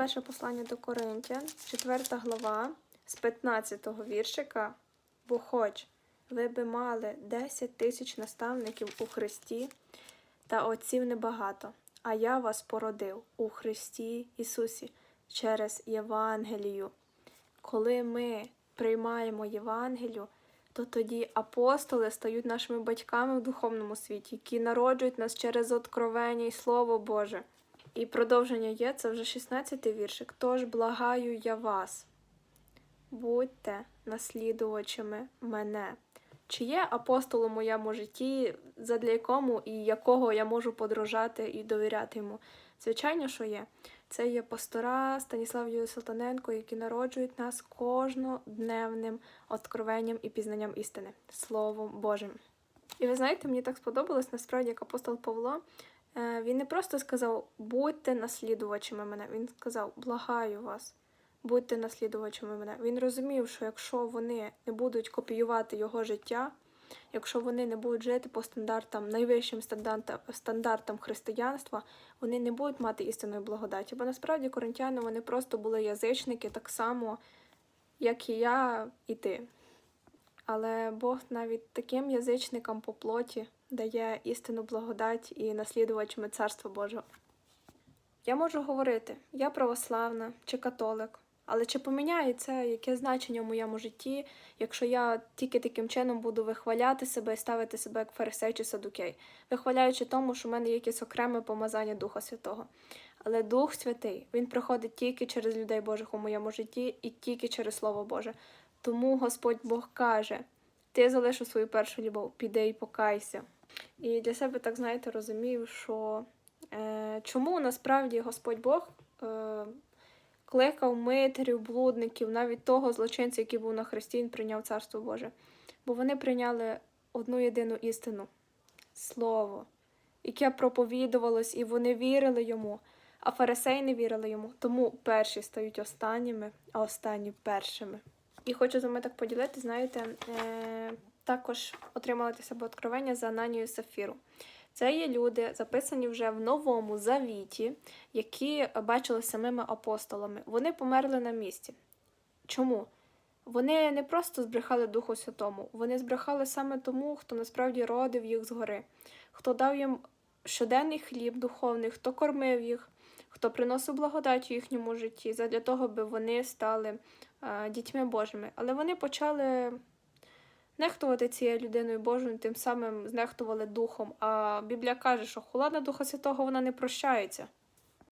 Перше послання до Коринтян, 4 глава, з 15 віршика. Бо хоч ви би мали 10 тисяч наставників у Христі, та отців небагато, а я вас породив у Христі Ісусі через Євангелію. Коли ми приймаємо Євангелію, то тоді апостоли стають нашими батьками в духовному світі, які народжують нас через откровення і Слово Боже. І продовження є, це вже 16 віршик. Тож благаю я вас, будьте наслідувачами мене. Чи є апостол у моєму житті, задля якому і якого я можу подорожати і довіряти йому? Звичайно, що є. Це є пастора Станіслав Юрій Салтаненко, які народжують нас кожнодневним откровенням і пізнанням істини, Словом Божим. І ви знаєте, мені так сподобалось насправді, як апостол Павло. Е, Він не просто сказав будьте наслідувачами мене. Він сказав благаю вас, будьте наслідувачами мене. Він розумів, що якщо вони не будуть копіювати його життя, якщо вони не будуть жити по стандартам, найвищим стандартам, стандартам християнства, вони не будуть мати істинної благодаті. Бо насправді коринтяни вони просто були язичники так само, як і я, і ти. Але Бог навіть таким язичникам по плоті дає істинну благодать і наслідувачами Царства Божого. Я можу говорити, я православна чи католик, але чи поміняє це яке значення в моєму житті, якщо я тільки таким чином буду вихваляти себе і ставити себе як фарисей чи садукей, вихваляючи тому, що в мене є якесь окреме помазання Духа Святого. Але Дух Святий він приходить тільки через людей Божих у моєму житті і тільки через Слово Боже. Тому Господь Бог каже: ти залишив свою першу любов, піди і покайся. І для себе так знаєте, розумію, що е, чому насправді Господь Бог е, кликав митерів, блудників, навіть того злочинця, який був на хресті, він прийняв Царство Боже. Бо вони прийняли одну єдину істину Слово, яке проповідувалось, і вони вірили йому, а фарисеї не вірили йому. Тому перші стають останніми, а останні першими. І хочу з вами так поділити, знаєте, е, також отримала для себе откровення за Ананію Сафіру. Це є люди, записані вже в новому завіті, які бачили самими апостолами. Вони померли на місці. Чому? Вони не просто збрехали Духу Святому, вони збрехали саме тому, хто насправді родив їх згори, хто дав їм щоденний хліб духовний, хто кормив їх, хто приносив благодать у їхньому житті, задля того, би вони стали е, дітьми Божими. Але вони почали нехтувати цією людиною Божою, тим самим знехтували духом. А Біблія каже, що холодна Духа Святого вона не прощається.